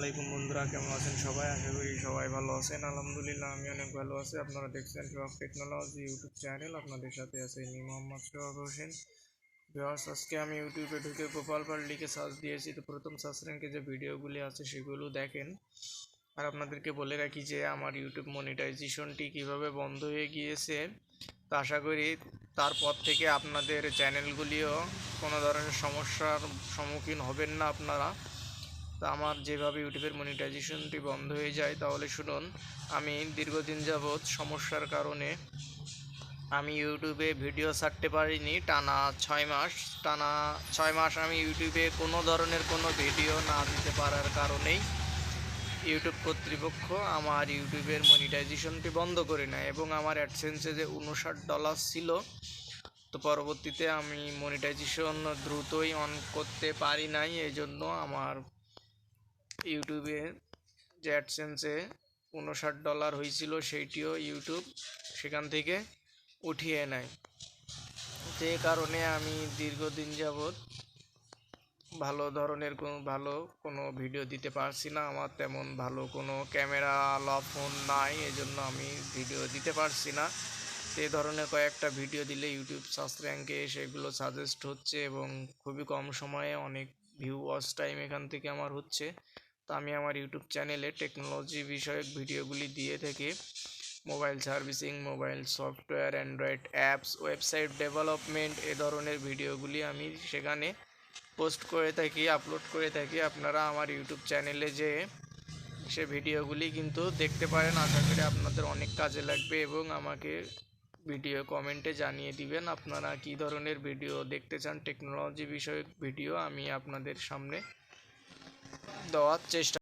আসসালামাইকুম বন্ধুরা, কেমন আছেন সবাই? আশা করি সবাই ভালো আছেন। আলহামদুলিল্লাহ, আমি অনেক ভালো আছি। আপনারা দেখছেন সোহাগ টেকনোলজি ইউটিউব চ্যানেল আপনাদের সাথে আছে নি মোহাম্মদ সোহাগ হোসেন। ভিউয়ার্স আজকে আমি ইউটিউবে ঢুকে গোপাল পাল লিখে সার্চ দিয়েছি। তো প্রথম সার্চ র্যাঙ্কে যে ভিডিওগুলি আছে, সেগুলো দেখেন। আর আপনাদেরকে বলে রাখি যে, আমার ইউটিউব মনিটাইজেশনটি কীভাবে বন্ধ হয়ে গিয়েছে, তো আশা করি তারপর থেকে আপনাদের চ্যানেলগুলিও কোনো ধরনের সমস্যার সম্মুখীন হবেন না আপনারা। তো আমার যেভাবে ইউটিউবের মনিটাইজেশনটি বন্ধ হয়ে যায়, তাহলে শুনুন, আমি দীর্ঘদিন যাবৎ সমস্যার কারণে আমি ইউটিউবে ভিডিও ছাড়তে পারিনি। টানা ছয় মাস, টানা ছয় মাস আমি ইউটিউবে কোনো ধরনের কোনো ভিডিও না দিতে পারার কারণেই ইউটিউব কর্তৃপক্ষ আমার ইউটিউবের মনিটাইজেশনটি বন্ধ করে নেয় এবং আমার অ্যাডসেন্সে যে উনষাট ডলার ছিল, তো পরবর্তীতে আমি মনিটাইজেশন দ্রুতই অন করতে পারি নাই এই জন্য আমার ইউটিউবে যে অ্যাডসেন্সে উনষাট ডলার হয়েছিল, সেইটিও ইউটিউব সেখান থেকে উঠিয়ে নেয়। যে কারণে আমি দীর্ঘদিন যাবৎ ভালো ধরনের কোনো, ভালো কোনো ভিডিও দিতে পারছি না। আমার তেমন ভালো কোনো ক্যামেরা আলা ফোন নাই, এজন্য আমি ভিডিও দিতে পারছি না। এই ধরনের কয়েকটা ভিডিও দিলে ইউটিউব সার্চ র্যাঙ্কে সেগুলো সাজেস্ট হচ্ছে এবং খুবই কম সময়ে অনেক ভিউ ওয়াচ টাইম এখান থেকে আমার হচ্ছে। তো আমি আমার ইউটিউব চ্যানেলে টেকনোলজি বিষয়ক ভিডিওগুলি দিয়ে থাকি। Mobile servicing, mobile software, Android apps, website development এ ধরনের ভিডিওগুলি আমি সেখানে পোস্ট করে থাকি, আপলোড করে থাকি। আপনারা আমার ইউটিউব চ্যানেলে যে সে ভিডিওগুলি কিন্তু দেখতে পারেন। আশা করি আপনাদের অনেক কাজে লাগবে এবং আমাকে ভিডিও কমেন্টে জানিয়ে দিবেন আপনারা কী ধরনের ভিডিও দেখতে চান। টেকনোলজি বিষয়ক ভিডিও আমি আপনাদের সামনে দেওয়ার চেষ্টা